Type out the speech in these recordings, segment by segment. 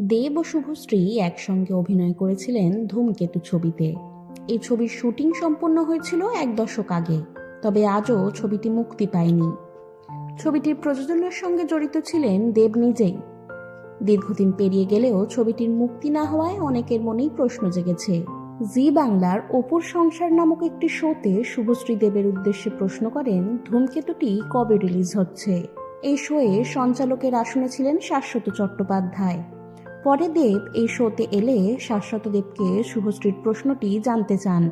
দেব ও শুভশ্রী একসঙ্গে অভিনয় করেছিলেন ধূমকেতু ছবিতে। এই ছবির শুটিং সম্পন্ন হয়েছিল এক দশক আগে, তবে আজও ছবিটি মুক্তি পায়নি। ছবিটির প্রযোজনার সঙ্গে জড়িত ছিলেন দেব নিজেই। দীর্ঘদিন পেরিয়ে গেলেও ছবিটির মুক্তি না হওয়ায় অনেকের মনেই প্রশ্ন জেগেছে, জি বাংলার অপুর সংসার নামক একটি শোতে শুভশ্রী দেবের উদ্দেশ্যে প্রশ্ন করেন, ধূমকেতুটি কবে রিলিজ হচ্ছে? এই শোয়ে সঞ্চালকের আসনে ছিলেন শাশ্বত চট্টোপাধ্যায়। পরে দেব এই শোতে এলে শাশ্বত দেবকে শুভশ্রীর প্রশ্নটি জানতে চান।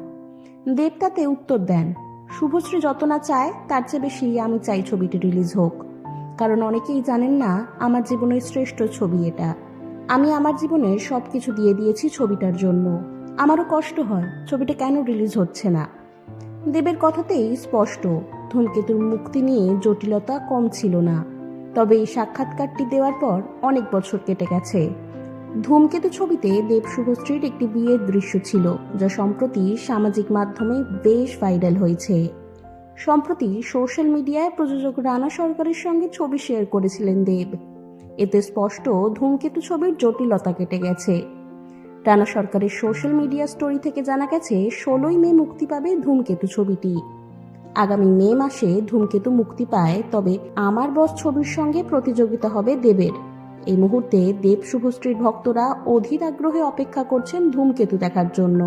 দেব তাতে উত্তর দেন, শুভশ্রী যত না চায়, তার চেয়ে বেশি আমি চাই ছবিটি রিলিজ হোক। কারণ অনেকেই জানেন না, আমার জীবনের শ্রেষ্ঠ ছবি এটা। আমি আমার জীবনের সব কিছু দিয়ে দিয়েছি ছবিটার জন্য। আমারও কষ্ট হয়, ছবিটা কেন রিলিজ হচ্ছে না? দেবের কথাতেই স্পষ্ট, ধূমকেতুর মুক্তি নিয়ে জটিলতা কম ছিল না। তবে এই সাক্ষাৎকারটি দেওয়ার পর অনেক বছর কেটে গেছে। ধূমকেতু ছবিতে দেব শুভশ্রীর একটি বিয়ের দৃশ্য ছিল, যা সম্প্রতি সামাজিক মাধ্যমে বেশ ভাইরাল হয়েছে। সম্প্রতি সোশ্যাল মিডিয়ায় প্রযোজক রানা সরকারের সঙ্গে ছবি শেয়ার করেছিলেন দেব। এতে স্পষ্ট ধূমকেতু ছবির জটিলতা কেটে গেছে। রানা সরকারের সোশ্যাল মিডিয়া স্টোরি থেকে জানা গেছে, ষোলোই মে মুক্তি পাবে ধূমকেতু ছবিটি। আগামী মে মাসে ধূমকেতু মুক্তি পায়, তবে আমার বস ছবির সঙ্গে প্রতিযোগিতা হবে দেবের। এই মুহূর্তে দেব শুভশ্রীর ভক্তরা অধীর আগ্রহে অপেক্ষা করছেন ধূমকেতু দেখার জন্য।